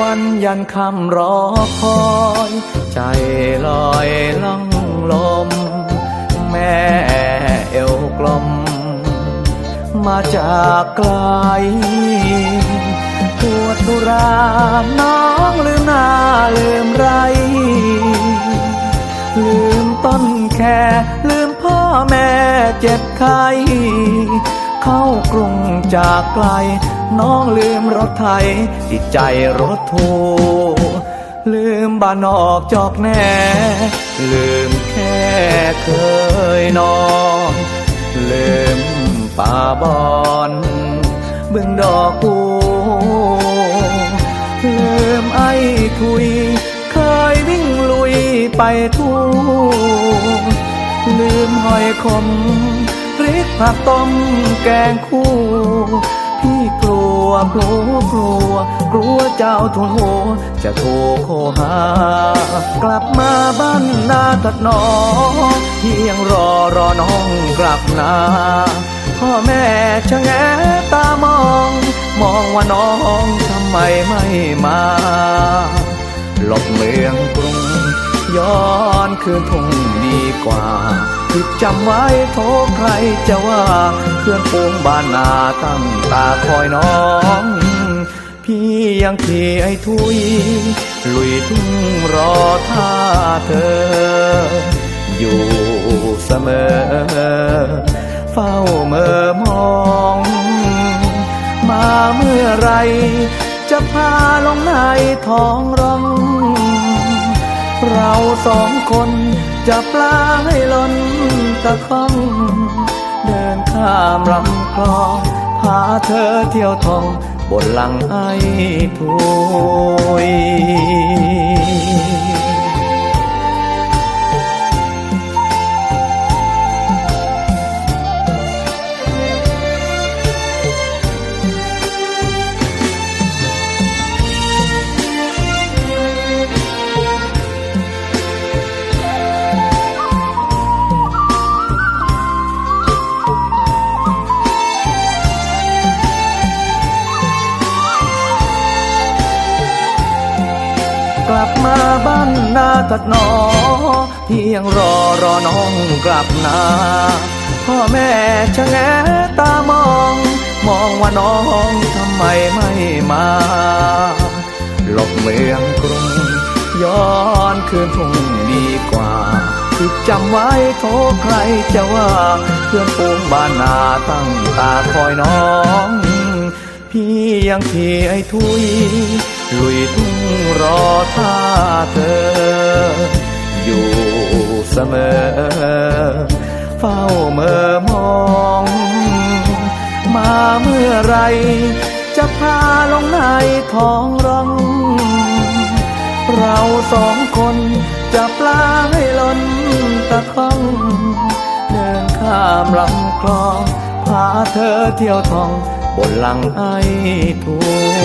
วันยันคำรอคอย ใจลอยล่องลม แม่เอวกลม มาจากไกลปวดตุราน้องลืมหน้าลืมไร ลืมต้นแค่ลืมพ่อแม่เจ็บไข้ เข้ากรุงจากไกล น้องลืมรถไทยติดใจรถทัวลืมบ้านนอกจอกแน่ ลืมแค่เคยนอนลืมป่าบอนเบืองดอกกูลืมไอ้ทุย เคยวิ่งลุยไปทั่วลืมหอยขม พริกผักต้มแกงคู่ พี่กลัวกลัวกลัว กลัวเจ้าทุนหัวจะโทรโคหา กลับมาบ้านนาตัดหนอเพียงรอรอน้องกลับนาพ่อแม่ชะแงตามอง มองว่าน้องทำไมไม่มาหลบเมืองกรุงย้อนคืนทุ่งดีกว่า คือจำไว้โทษใครจะว่าเพื่อนฝูงบ้านนาตั้งตาคอยน้อง พี่ยังขีไอ้ทุย ลุยทุ่งรอท่าเธอ อยู่เสมอ เฝ้าเมื่อมอง มาเมื่อไร จะพาลงในท้องร้องเราสองคนจะปลาให้ล้น ตะคองเดินข้ามลำคลองพาเธอเที่ยวท่องบนหลังไอ้ถุย กลับมาบ้านนาตัดนอเพียงรอรอน้องกลับนาพ่อแม่ชะแงตามอง มองว่าน้องทำไมไม่มาหลบเมืองกรุงย้อนคืนทุ่งดีกว่าคือจำไว้โทษใครจะว่าเพื่อนฝูงบ้านนาตั้งตาคอยน้อง พี่ยังขี่ไอ้ทุย ลุยทุ่งรอท่าเธอ อยู่เสมอ เฝ้าเมื่อมอง มาเมื่อไรจะพาลงในท้องร้อง เราสองคนจะปลาให้ล้นตะคองเดินข้ามลำคลอง พาเธอเที่ยวท่องบนหลังไอ้ทุย